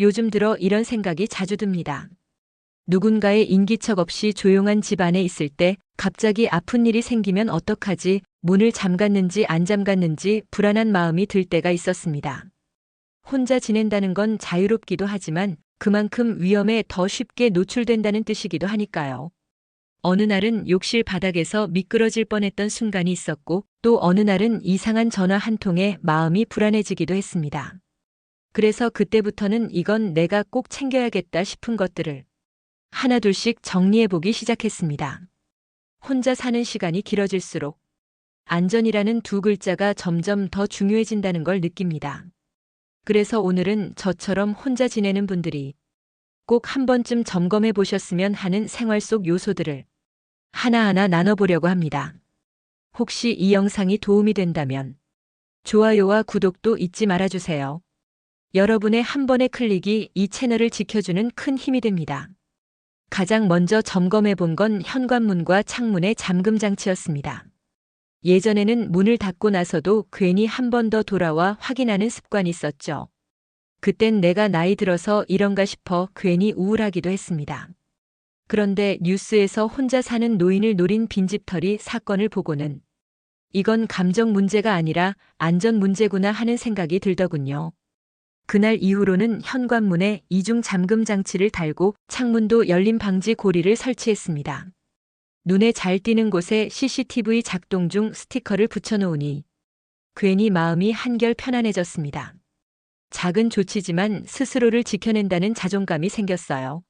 요즘 들어 이런 생각이 자주 듭니다. 누군가의 인기척 없이 조용한 집 안에 있을 때 갑자기 아픈 일이 생기면 어떡하지 문을 잠갔는지 안 잠갔는지 불안한 마음이 들 때가 있었습니다. 혼자 지낸다는 건 자유롭기도 하지만 그만큼 위험에 더 쉽게 노출된다는 뜻이기도 하니까요. 어느 날은 욕실 바닥에서 미끄러질 뻔했던 순간이 있었고 또 어느 날은 이상한 전화 한 통에 마음이 불안해지기도 했습니다. 그래서 그때부터는 이건 내가 꼭 챙겨야겠다 싶은 것들을 하나둘씩 정리해보기 시작했습니다. 혼자 사는 시간이 길어질수록 안전이라는 두 글자가 점점 더 중요해진다는 걸 느낍니다. 그래서 오늘은 저처럼 혼자 지내는 분들이 꼭 한 번쯤 점검해 보셨으면 하는 생활 속 요소들을 하나하나 나눠보려고 합니다. 혹시 이 영상이 도움이 된다면 좋아요와 구독도 잊지 말아주세요. 여러분의 한 번의 클릭이 이 채널을 지켜주는 큰 힘이 됩니다. 가장 먼저 점검해 본 건 현관문과 창문의 잠금 장치였습니다. 예전에는 문을 닫고 나서도 괜히 한 번 더 돌아와 확인하는 습관이 있었죠. 그땐 내가 나이 들어서 이런가 싶어 괜히 우울하기도 했습니다. 그런데 뉴스에서 혼자 사는 노인을 노린 빈집털이 사건을 보고는 이건 감정 문제가 아니라 안전 문제구나 하는 생각이 들더군요. 그날 이후로는 현관문에 이중 잠금 장치를 달고 창문도 열림 방지 고리를 설치했습니다. 눈에 잘 띄는 곳에 CCTV 작동 중 스티커를 붙여놓으니 괜히 마음이 한결 편안해졌습니다. 작은 조치지만 스스로를 지켜낸다는 자존감이 생겼어요.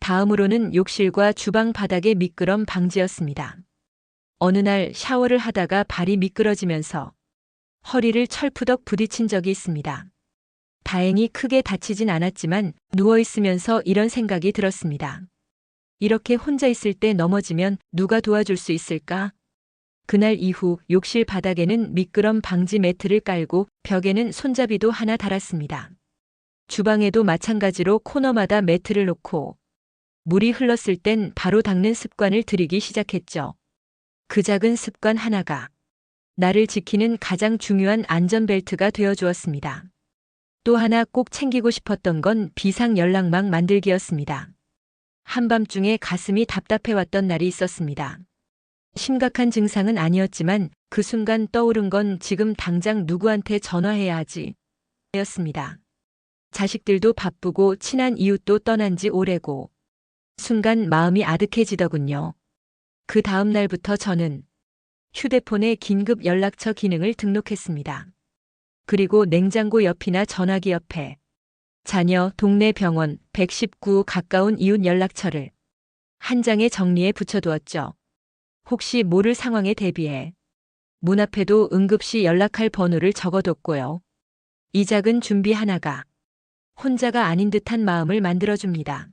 다음으로는 욕실과 주방 바닥의 미끄럼 방지였습니다. 어느 날 샤워를 하다가 발이 미끄러지면서 허리를 철푸덕 부딪힌 적이 있습니다. 다행히 크게 다치진 않았지만 누워있으면서 이런 생각이 들었습니다. 이렇게 혼자 있을 때 넘어지면 누가 도와줄 수 있을까? 그날 이후 욕실 바닥에는 미끄럼 방지 매트를 깔고 벽에는 손잡이도 하나 달았습니다. 주방에도 마찬가지로 코너마다 매트를 놓고 물이 흘렀을 땐 바로 닦는 습관을 들이기 시작했죠. 그 작은 습관 하나가 나를 지키는 가장 중요한 안전벨트가 되어 주었습니다. 또 하나 꼭 챙기고 싶었던 건 비상 연락망 만들기였습니다. 한밤중에 가슴이 답답해왔던 날이 있었습니다. 심각한 증상은 아니었지만 그 순간 떠오른 건 지금 당장 누구한테 전화해야 하지 였습니다. 자식들도 바쁘고 친한 이웃도 떠난 지 오래고 순간 마음이 아득해지더군요. 그 다음 날부터 저는 휴대폰에 긴급 연락처 기능을 등록했습니다. 그리고 냉장고 옆이나 전화기 옆에 자녀, 동네 병원, 119 가까운 이웃 연락처를 한 장에 정리해 붙여두었죠. 혹시 모를 상황에 대비해 문 앞에도 응급시 연락할 번호를 적어뒀고요. 이 작은 준비 하나가 혼자가 아닌 듯한 마음을 만들어줍니다.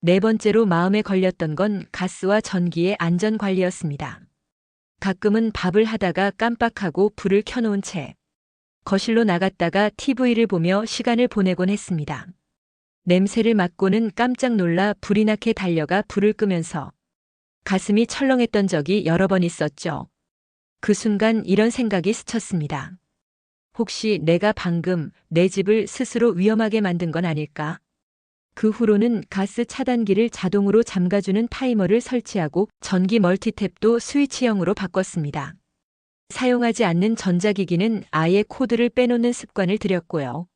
네 번째로 마음에 걸렸던 건 가스와 전기의 안전 관리였습니다. 가끔은 밥을 하다가 깜빡하고 불을 켜놓은 채 거실로 나갔다가 TV를 보며 시간을 보내곤 했습니다. 냄새를 맡고는 깜짝 놀라 불이 나게 달려가 불을 끄면서 가슴이 철렁했던 적이 여러 번 있었죠. 그 순간 이런 생각이 스쳤습니다. 혹시 내가 방금 내 집을 스스로 위험하게 만든 건 아닐까? 그 후로는 가스 차단기를 자동으로 잠가주는 타이머를 설치하고 전기 멀티탭도 스위치형으로 바꿨습니다. 사용하지 않는 전자기기는 아예 코드를 빼놓는 습관을 들였고요.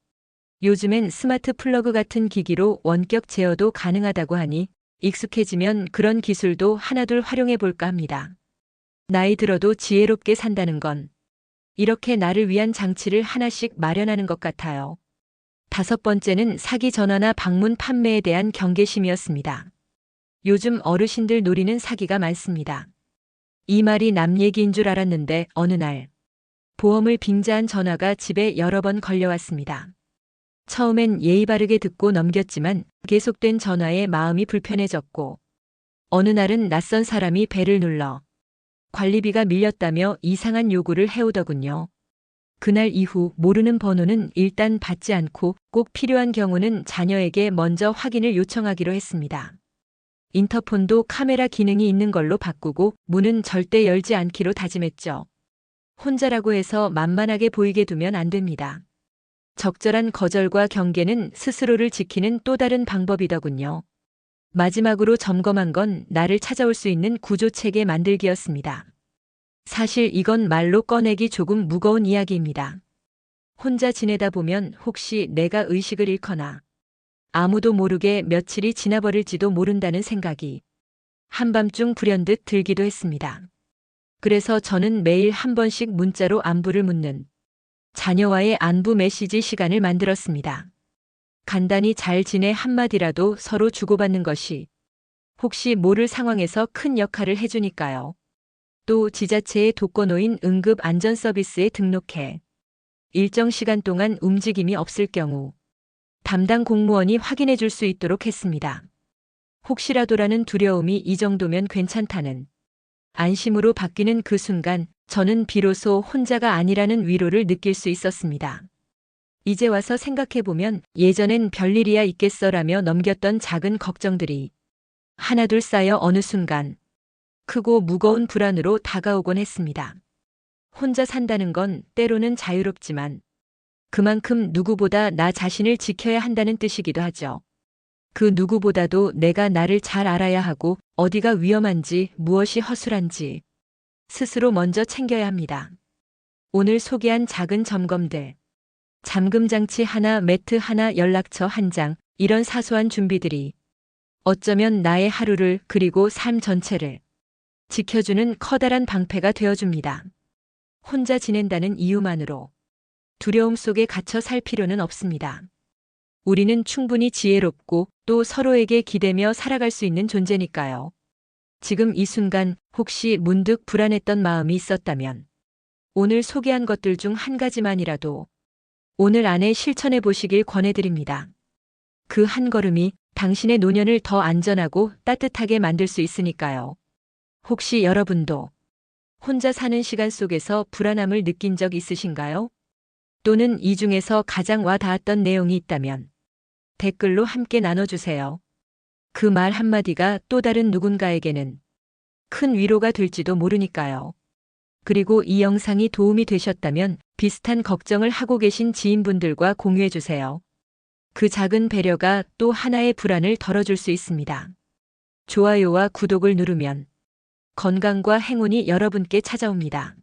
요즘엔 스마트 플러그 같은 기기로 원격 제어도 가능하다고 하니 익숙해지면 그런 기술도 하나둘 활용해 볼까 합니다. 나이 들어도 지혜롭게 산다는 건 이렇게 나를 위한 장치를 하나씩 마련하는 것 같아요. 다섯 번째는 사기 전화나 방문 판매에 대한 경계심이었습니다. 요즘 어르신들 노리는 사기가 많습니다. 이 말이 남 얘기인 줄 알았는데 어느 날 보험을 빙자한 전화가 집에 여러 번 걸려왔습니다. 처음엔 예의 바르게 듣고 넘겼지만 계속된 전화에 마음이 불편해졌고 어느 날은 낯선 사람이 배를 눌러 관리비가 밀렸다며 이상한 요구를 해오더군요. 그날 이후 모르는 번호는 일단 받지 않고 꼭 필요한 경우는 자녀에게 먼저 확인을 요청하기로 했습니다. 인터폰도 카메라 기능이 있는 걸로 바꾸고 문은 절대 열지 않기로 다짐했죠. 혼자라고 해서 만만하게 보이게 두면 안 됩니다. 적절한 거절과 경계는 스스로를 지키는 또 다른 방법이더군요. 마지막으로 점검한 건 나를 찾아올 수 있는 구조체계 만들기였습니다. 사실 이건 말로 꺼내기 조금 무거운 이야기입니다. 혼자 지내다 보면 혹시 내가 의식을 잃거나 아무도 모르게 며칠이 지나버릴지도 모른다는 생각이 한밤중 불현듯 들기도 했습니다. 그래서 저는 매일 한 번씩 문자로 안부를 묻는 자녀와의 안부 메시지 시간을 만들었습니다. 간단히 잘 지내 한마디라도 서로 주고받는 것이 혹시 모를 상황에서 큰 역할을 해주니까요. 또 지자체의 독거노인 응급 안전 서비스에 등록해 일정 시간 동안 움직임이 없을 경우 담당 공무원이 확인해 줄 수 있도록 했습니다. 혹시라도라는 두려움이 이 정도면 괜찮다는 안심으로 바뀌는 그 순간 저는 비로소 혼자가 아니라는 위로를 느낄 수 있었습니다. 이제 와서 생각해보면 예전엔 별일이야 있겠어라며 넘겼던 작은 걱정들이 하나둘 쌓여 어느 순간 크고 무거운 불안으로 다가오곤 했습니다. 혼자 산다는 건 때로는 자유롭지만 그만큼 누구보다 나 자신을 지켜야 한다는 뜻이기도 하죠. 그 누구보다도 내가 나를 잘 알아야 하고 어디가 위험한지 무엇이 허술한지 스스로 먼저 챙겨야 합니다. 오늘 소개한 작은 점검들. 잠금 장치 하나, 매트 하나, 연락처 한 장, 이런 사소한 준비들이 어쩌면 나의 하루를 그리고 삶 전체를 지켜주는 커다란 방패가 되어줍니다. 혼자 지낸다는 이유만으로 두려움 속에 갇혀 살 필요는 없습니다. 우리는 충분히 지혜롭고 또 서로에게 기대며 살아갈 수 있는 존재니까요. 지금 이 순간 혹시 문득 불안했던 마음이 있었다면 오늘 소개한 것들 중 한 가지만이라도 오늘 안에 실천해 보시길 권해드립니다. 그 한 걸음이 당신의 노년을 더 안전하고 따뜻하게 만들 수 있으니까요. 혹시 여러분도 혼자 사는 시간 속에서 불안함을 느낀 적 있으신가요? 또는 이 중에서 가장 와 닿았던 내용이 있다면 댓글로 함께 나눠주세요. 그 말 한마디가 또 다른 누군가에게는 큰 위로가 될지도 모르니까요. 그리고 이 영상이 도움이 되셨다면 비슷한 걱정을 하고 계신 지인분들과 공유해주세요. 그 작은 배려가 또 하나의 불안을 덜어줄 수 있습니다. 좋아요와 구독을 누르면 건강과 행운이 여러분께 찾아옵니다.